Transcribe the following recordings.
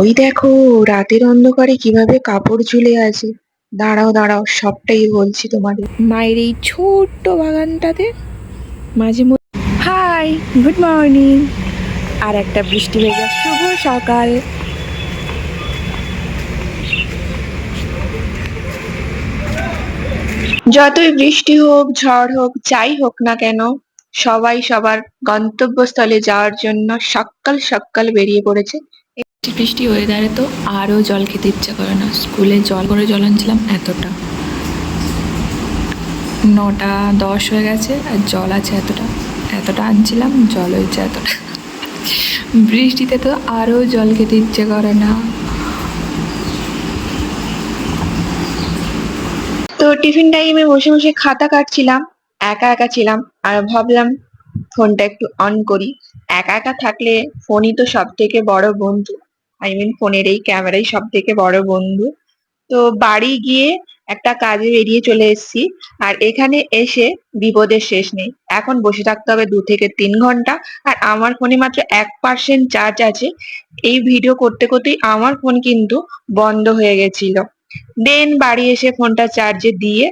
ওই দেখো রাতের অন্ধকারে কীভাবে কাপড় ঝুলে আছে। দাঁড়াও দাঁড়াও সবটাই বলছি তোমাদের। মায়ের এই ছোট্ট বাগানটাতে মাঝে মধ্যে হাই গুড মর্নিং। আর একটা বৃষ্টি হয়ে ভেজা শুভ সকাল। যতই বৃষ্টি হোক ঝড় হোক যাই হোক না কেন সবাই সবার গন্তব্যস্থলে যাওয়ার জন্য সকাল সকাল বেরিয়ে পড়েছে। বৃষ্টি ওয়েদারে তো আরও জল খেতে ইচ্ছে করে না। স্কুলে জল করে জল আনছিলাম এতটা। নটা দশ হয়ে গেছে আর জল আছে এতটা। এতটা আনছিলাম, জল হয়েছে এতটা। বৃষ্টিতে তো আরও জল খেতে ইচ্ছে করে না। তো টিফিন টাইমে বসে বসে খাতা কাটছিলাম, একা একা ছিলাম আর ভাবলাম ফোনটা একটু অন করি। একা একা থাকলে ফোনই তো সব থেকে বড় বন্ধু। আই মিন ফোনের এই ক্যামেরাই সব থেকে বড় বন্ধু। তো বাড়ি গিয়ে একটা কাজে বেরিয়ে চলে এসেছি আর এখানে এসে বিপদের শেষ নেই। এখন বসে থাকতে হবে দু থেকে তিন ঘণ্টা আর আমার ফোনে মাত্র এক পার্সেন্ট চার্জ আছে। এই ভিডিও করতে করতেই আমার ফোন কিন্তু বন্ধ হয়ে গেছিল। দেন বাড়ি এসে ফোনটা চার্জে দিয়ে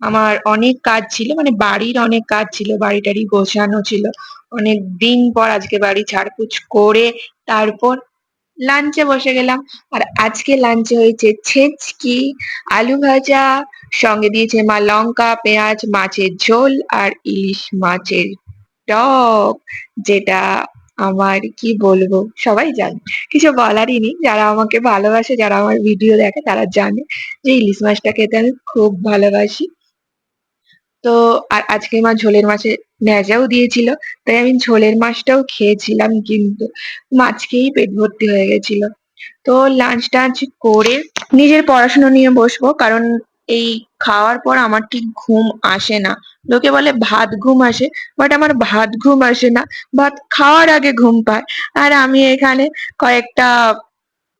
আমার অনেক কাজ ছিল মানে বাড়ির অনেক কাজ ছিল বাড়ি টাড়ি গোছানো ছিল। অনেক দিন পর আজকে বাড়ি ঝাড়পুছ করে তারপর লাঞ্চে বসে গেলাম। আর আজকে লাঞ্চে হয়েছে ছেচকি, আলু ভাজা, সঙ্গে দিয়েছে মা লঙ্কা, পেঁয়াজ, মাছের ঝোল আর ইলিশ মাছের টক, যেটা আমার কি বলব, সবাই জানে। কিছু বলারই নেই। যারা আমাকে ভালোবাসে, যারা আমার ভিডিও দেখে, তারা জানে যে ইলিশ মাছটা খেতে আমি খুব ভালোবাসি। তো আর আজকে মা ঝোলের মাছে ন্যাজাও দিয়েছিল, তাই আমি ঝোলের মাছটাও খেয়েছিলাম কিন্তু মাছকেই পেট ভর্তি হয়ে গেছিল। তো লাঞ্চ টাঞ্চ করে নিজের পড়াশোনা নিয়ে বসবো, কারণ এই খাওয়ার পর আমার ঠিক ঘুম আসে না। লোকে বলে ভাত ঘুম আসে বাট আমার ভাত ঘুম আসে না, ভাত খাওয়ার আগে ঘুম পায়। আর আমি এখানে কয়েকটা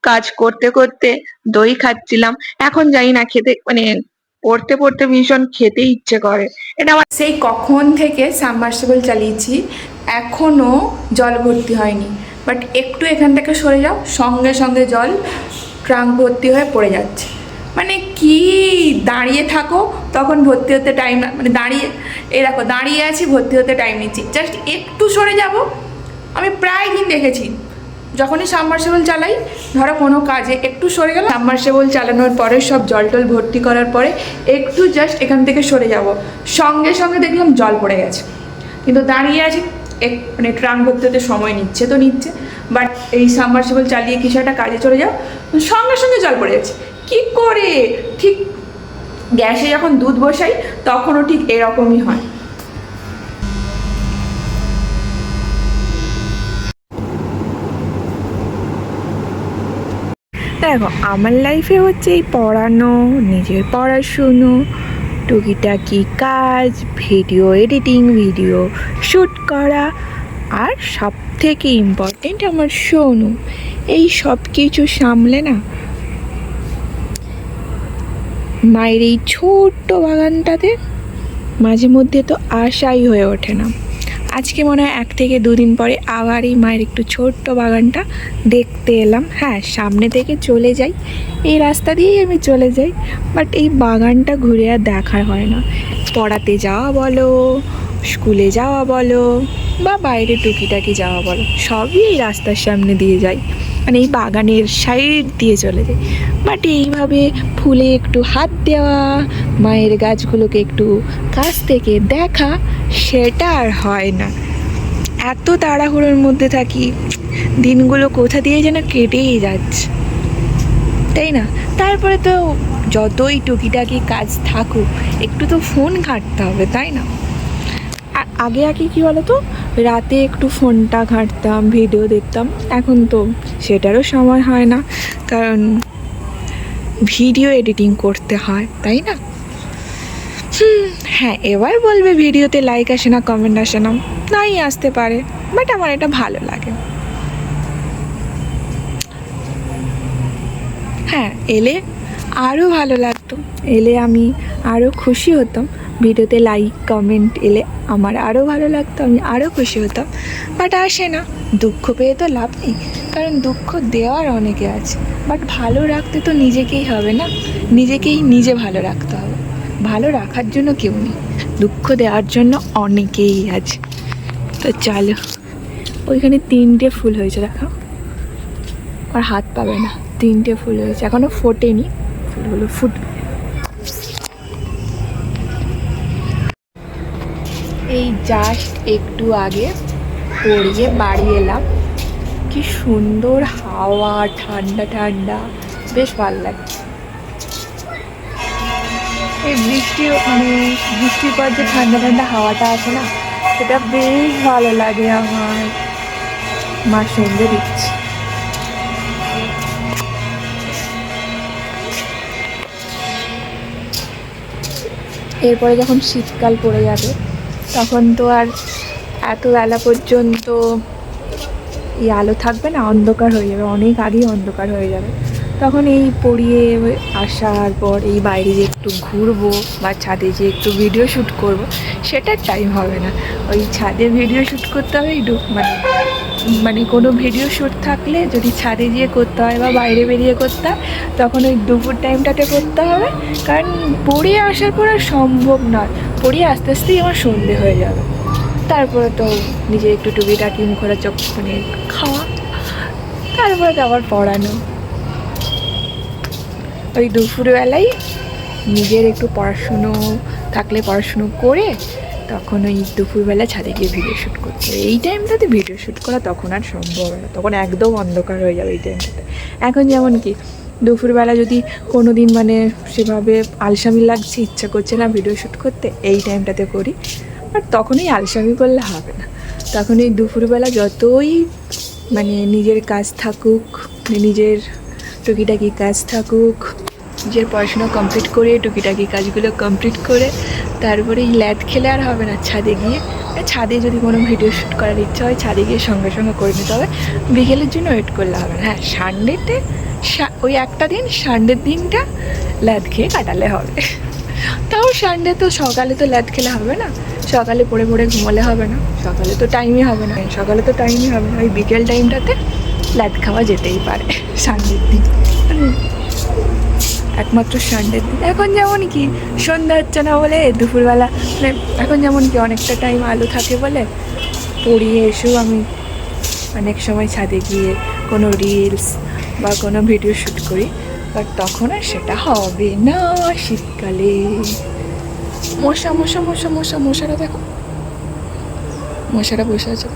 কাজ করতে করতে দই খাচ্ছিলাম। এখন জানি না খেতে মানে পড়তে পড়তে ভীষণ খেতে ইচ্ছে করে। এটা আমার সেই কখন থেকে সাবমার্সিবল চালিয়েছি এখনও জল ভর্তি হয়নি। বাট একটু এখান থেকে সরে যাও, সঙ্গে সঙ্গে জল ট্রাঙ্ক ভর্তি হয়ে পড়ে যাচ্ছে। মানে কি দাঁড়িয়ে থাকো, তখন ভর্তি হতে টাইম মানে দাঁড়িয়ে এই দেখো, দাঁড়িয়ে আছি, ভর্তি হতে টাইম নিচ্ছি। জাস্ট একটু সরে যাব, আমি প্রায় দিন দেখেছি। যখনই সাবমার্সিবল চালাই, ধরো কোনো কাজে একটু সরে গেল সাবমার্সিবল চালানোর পরে সব জল টল ভর্তি করার পরে একটু জাস্ট এখান থেকে সরে যাব। সঙ্গে সঙ্গে দেখলাম জল পড়ে গেছে। কিন্তু দাঁড়িয়ে আছি, এক মানে ট্রাং ভর্তি হতে সময় নিচ্ছে তো নিচ্ছে বাট এই সাবমার্সিবল চালিয়ে কিছু একটা কাজে চলে যাও, সঙ্গে সঙ্গে জল পড়ে যাচ্ছে কী করে? ঠিক গ্যাসে যখন দুধ বসাই, তখনও ঠিক এরকমই হয়। দেখো, আমার লাইফে হচ্ছে এই পড়ানো, নিজের পড়াশুনো টুকিটাকি কাজ ভিডিও এডিটিং ভিডিও শ্যুট করা, আর সব থেকে ইম্পর্টেন্ট আমার শোনো, এই সব কিছু সামলে না, মায়ের এই ছোট্ট বাগানটাতে মাঝে মধ্যে তো আশাই হয়ে ওঠে না। আজকে মনে হয় এক থেকে দুদিন পরে আবার এই মায়ের একটু ছোট্ট বাগানটা দেখতে এলাম। হ্যাঁ সামনে থেকে চলে যাই। এই রাস্তা দিয়েই আমি চলে যাই বাট এই বাগানটা ঘুরে আর দেখার হয় না। পড়াতে যাওয়া বলো, স্কুলে যাওয়া বলো, বা বাইরে টুকিটাকি যাওয়া বলো, সবই এই রাস্তার সামনে দিয়ে যাই। মানে এই বাগানের সাইড দিয়ে চলে যায়। বাট এইভাবে ফুলে একটু হাত দেওয়া, মায়ের গাছগুলোকে একটু কাছ থেকে দেখা, সেটা আর হয় না। এত তাড়াহুড়োর মধ্যে থাকি, দিনগুলো কোথা দিয়ে যেন কেটেই যাচ্ছে। তাই না? তারপরে তো যতই টুকিটাকি কাজ থাকুক, একটু তো ফোন ঘাঁটতে হবে, তাই না? আগে আগে কী বলতো? রাতে একটু ফোনটা ঘাঁটতাম, ভিডিও দেখতাম। এখন তো সেটারও সময় হয় না, কারণ ভিডিও এডিটিং করতে হয়, তাই না? হ্যাঁ এবার বলবে ভিডিওতে লাইক আসে না কমেন্ট আসে না, নাই আসতে পারে বাট আমার এটা ভালো লাগে। হ্যাঁ এলে আরও ভালো লাগতো, এলে আমি আরও খুশি হতাম। ভিডিওতে লাইক কমেন্ট এলে আমার আরও ভালো লাগতো, আমি আরও খুশি হতাম। বাট আসে না, দুঃখ পেয়ে তো লাভ নেই, কারণ দুঃখ দেওয়ার অনেকে আছে। বাট ভালো রাখতে তো নিজেকেই হবে না, নিজেকেই নিজে ভালো রাখতে হবে। ভালো রাখার জন্য কেউ নেই, দুঃখ দেওয়ার জন্য অনেকেই আছে। তো চলো, ওইখানে তিনটে ফুল হয়েছে, দেখো। আর হাত পাবে না, তিনটে ফুল হয়েছে এখনও ফোটেনি, ফুলগুলো ফুটবে। জাস্ট একটু আগে পড়িয়ে বাড়ি এলাম। কি সুন্দর হাওয়া, ঠান্ডা ঠান্ডা। বেশ ভালো লাগে এই বৃষ্টি মানে বৃষ্টির পর যে ঠান্ডা ঠান্ডা হাওয়াটা আছে না, সেটা বেশ ভালো লাগে আমার। মা সন্ধে দিচ্ছি। এরপরে যখন শীতকাল পড়ে যাবে তখন তো আর এত বেলা পর্যন্ত এই আলো থাকবে না, অন্ধকার হয়ে যাবে, অনেক আগেই অন্ধকার হয়ে যাবে। তখন এই পড়িয়ে আসার পর এই বাইরে যে একটু ঘুরবো বা ছাদে যে একটু ভিডিও শ্যুট করব, সেটার টাইম হবে না। ওই ছাদে ভিডিও শ্যুট করতে হবে একটু মানে মানে কোনো ভিডিও শ্যুট থাকলে যদি ছাদে গিয়ে করতে হয় বা বাইরে বেরিয়ে করতে হয়, তখন ওই দুপুর টাইমটাতে করতে হবে। কারণ পড়িয়ে আসার পর আর সম্ভব নয়। পড়িয়ে আস্তে আস্তেই আমার সন্ধে হয়ে যাবে তারপরে তো নিজে একটু টুকিটাকি মুখরা চোখ মানে খাওয়া, তারপরে তো আবার পড়ানো। ওই দুপুরবেলায় নিজের একটু পড়াশুনো থাকলে পড়াশুনো করে তখন ওই দুপুরবেলা ছাদে গিয়ে ভিডিও শ্যুট করতে হবে। এই টাইমটাতে ভিডিও শ্যুট করা তখন আর সম্ভব না, তখন একদম অন্ধকার হয়ে যাবে এই টাইমটাতে এখন যেমন কি দুপুরবেলা যদি কোনো দিন মানে সেভাবে আলসামি লাগছে, ইচ্ছা করছে না ভিডিও শ্যুট করতে, এই টাইমটাতে করি। আর তখনই আলসামি করলে হবে না। তখন দুপুরবেলা যতই মানে নিজের কাজ থাকুক, নিজের টুকিটাকি কাজ থাকুক, নিজের পড়াশোনা কমপ্লিট করে টুকিটাকি কাজগুলো কমপ্লিট করে তারপরে এই ল্যাদ খেলে আর হবে না, ছাদে গিয়ে ছাদে যদি কোনো ভিডিও শ্যুট করার ইচ্ছা হয়, ছাদে গিয়ে সঙ্গে সঙ্গে করে নিতে হবে। বিকেলের জন্য ওয়েট করলে হবে না। হ্যাঁ সানডেতে ওই একটা দিন, সানডের দিনটা ল্যাদ খেয়ে কাটালে হবে। তাও সানডে তো সকালে তো ল্যাদ খেলে হবে না। সকালে পড়ে পড়ে ঘুমালে হবে না। সকালে তো টাইমই হবে না। সকালে তো টাইমই হবে না। ওই বিকেল টাইমটাতে ল্যাদ খাওয়া যেতেই পারে সানডের দিন। একমাত্র সানডের দিন এখন যেমন কি, সন্ধ্যা হচ্ছে না বলে দুপুরবেলা মানে এখন যেমন কি অনেকটা টাইম আলো থাকে বলে, পড়িয়ে এসেও আমি অনেক সময় ছাদে গিয়ে কোনো রিলস বা কোনো ভিডিও শ্যুট করি। বাট তখন আর সেটা হবে না শীতকালে। মশা মশা মশা মশা, মশারা দেখো। মশারা বসে আছে।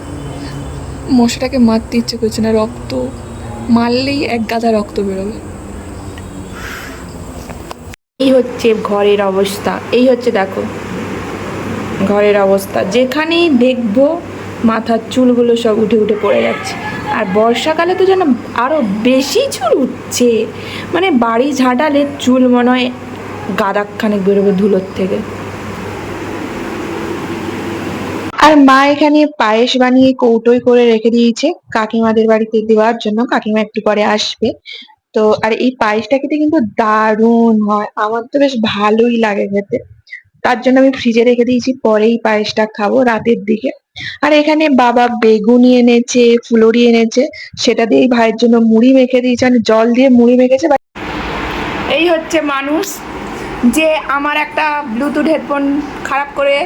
মশাটাকে মারতে ইচ্ছে করছে না রক্ত। মারলেই এক গাদা রক্ত বেরোবে। এই হচ্ছে ঘরের অবস্থা। এই হচ্ছে দেখো, ঘরের অবস্থা। যেখানেই দেখব মাথার চুলগুলো সব উঠে উঠে পড়ে যাচ্ছে। আর বর্ষাকালে তো যেন আরও বেশি চুল উঠছে। মানে বাড়ি ঝাঁটালে চুল মনে হয় গাদাখানেক বেরোবে ধুলোর থেকে। আর মা এখানে পায়েস বানিয়ে কৌটোই করে রেখে দিয়েছে। কাকিমাদের বাড়িতে দেওয়ার জন্য। কাকিমা একটু পরে আসবে। তো আর এই পায়েসটা খেতে কিন্তু দারুণ হয়। আমার তো বেশ ভালোই লাগে খেতে। তার জন্য আমি ফ্রিজে রেখে দিয়েছি, পরেই পায়েসটা খাব রাতের দিকে। আর এখানে বাবা বেগুনি এনেছে, ফুলরি এনেছে, সেটা দিয়েই ভাইয়ের জন্য মুড়ি মেখে দিয়েছে। মানে জল দিয়ে মুড়ি মেখেছে এই হচ্ছে মানুষ যে আমার একটা ব্লুটুথ হেডফোন খারাপ করে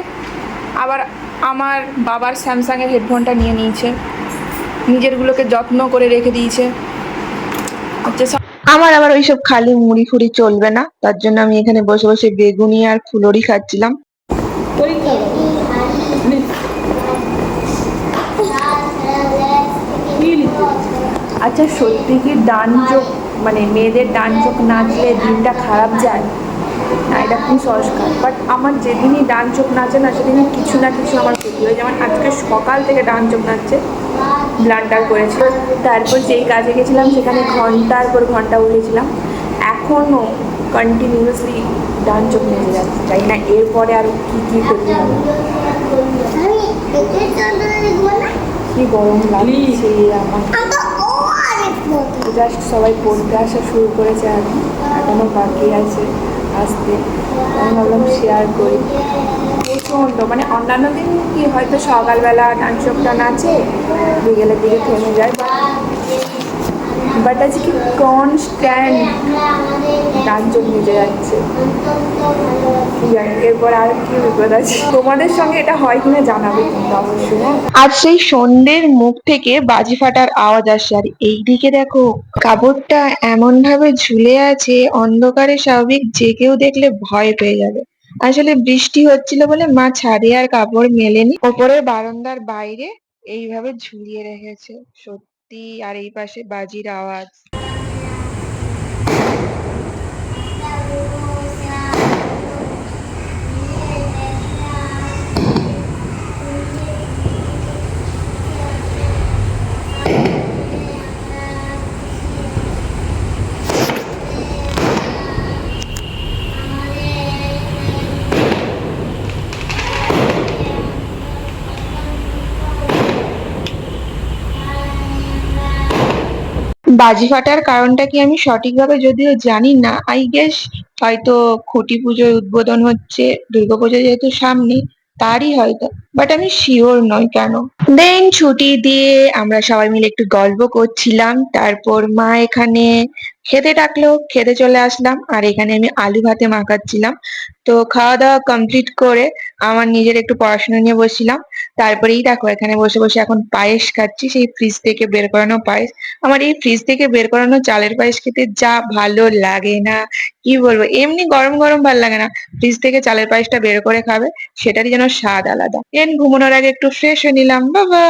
আবার আমার বাবার স্যামসাংয়ের হেডফোনটা নিয়ে নিয়েছে। নিজেরগুলোকে যত্ন করে রেখে দিয়েছে। আমার আবার ওইসব খালি মুড়ি ফুড়ি চলবে না। তার জন্য আমি এখানে বসে বসে বেগুনি আর ফুলরি খাচ্ছিলাম। আচ্ছা সত্যি কি ডান চোখ মানে মেয়েদের ডান চোখ নাচলে দিনটা খারাপ যায়? না এটা খুব কুসংস্কার বাট আমার যেদিনই ডান চোখ নাচে না সেদিনই কিছু না কিছু আমার ক্ষতি হয়। যেমন আজকে সকাল থেকে ডান চোখ নাচছে। ব্লান্ডার করেছে। তারপর যেই কাজে গেছিলাম সেখানে ঘণ্টার পর ঘণ্টা উঠেছিলাম। এখনও কন্টিনিউয়াসলি ডান চোখ নেচে যাচ্ছে। জানি না এরপরে আরও কী কী ক্ষতি হবে। কি গরম লাগছে আমার। জাস্ট সবাই পড়তে আসা শুরু করেছে এখন এখনও বাকি আছে আসতে। আমি ভাবলাম শেয়ার করি। প্রচণ্ড। মানে অন্যান্য দিন কি হয়তো সকালবেলা ডান নাচকটা নাচে বিকেলের দিকে থেমে যায় বাট আজকে কনস্ট্যান্ট নাচজন মিটে যাচ্ছে। এরপর আর কি বিপদ আছে? তোমাদের সঙ্গে এটা হয় কিনা জানাবে কিন্তু অবশ্যই হ্যাঁ। আর সেই সন্ধ্যের মুখ থেকে বাজি ফাটার আওয়াজ আসছে। আর এইদিকে দেখো, কাপড়টা এমন ভাবে ঝুলে আছে, অন্ধকারে স্বাভাবিক যে কেউ দেখলে ভয় পেয়ে যাবে। আসলে বৃষ্টি হচ্ছিল বলে মা ছাদে আর কাপড় মেলেনি। ওপরের বারান্দার বাইরে এইভাবে ঝুলিয়ে রেখেছে। সত্যি, আর এই পাশে বাজির আওয়াজ। বাজি ফাটার কারণটা কি আমি সঠিকভাবে যদিও জানি না আই গেস হয়তো খুঁটি পুজোর উদ্বোধন হচ্ছে দুর্গাপুজো যেহেতু সামনে, তারই হয়তো বাট আমি শিওর নই কেন। দেন ছুটি দিয়ে আমরা সবাই মিলে একটু গল্প করছিলাম, তারপর মা এখানে খেতে ডাকলো, খেতে চলে আসলাম, আর এখানে আমি আলু ভাতে মাখাচ্ছিলাম। তো খাওয়া দাওয়া কমপ্লিট করে আমার নিজের একটু পড়াশোনা নিয়ে বসছিলাম তারপরেই দেখো, এখানে বসে বসে এখন পায়েস খাচ্ছি, সেই ফ্রিজ থেকে বের করানো পায়েস। আমার এই ফ্রিজ থেকে বের করানো চালের পায়েস খেতে যা ভালো লাগে না, কি বলব? এমনি গরম গরম ভালো লাগে না। ফ্রিজ থেকে চালের পায়েসটা বের করে খাবে, সেটারই যেন স্বাদ আলাদা। এন ঘুমানোর আগে একটু ফ্রেশ হয়ে নিলাম বাবা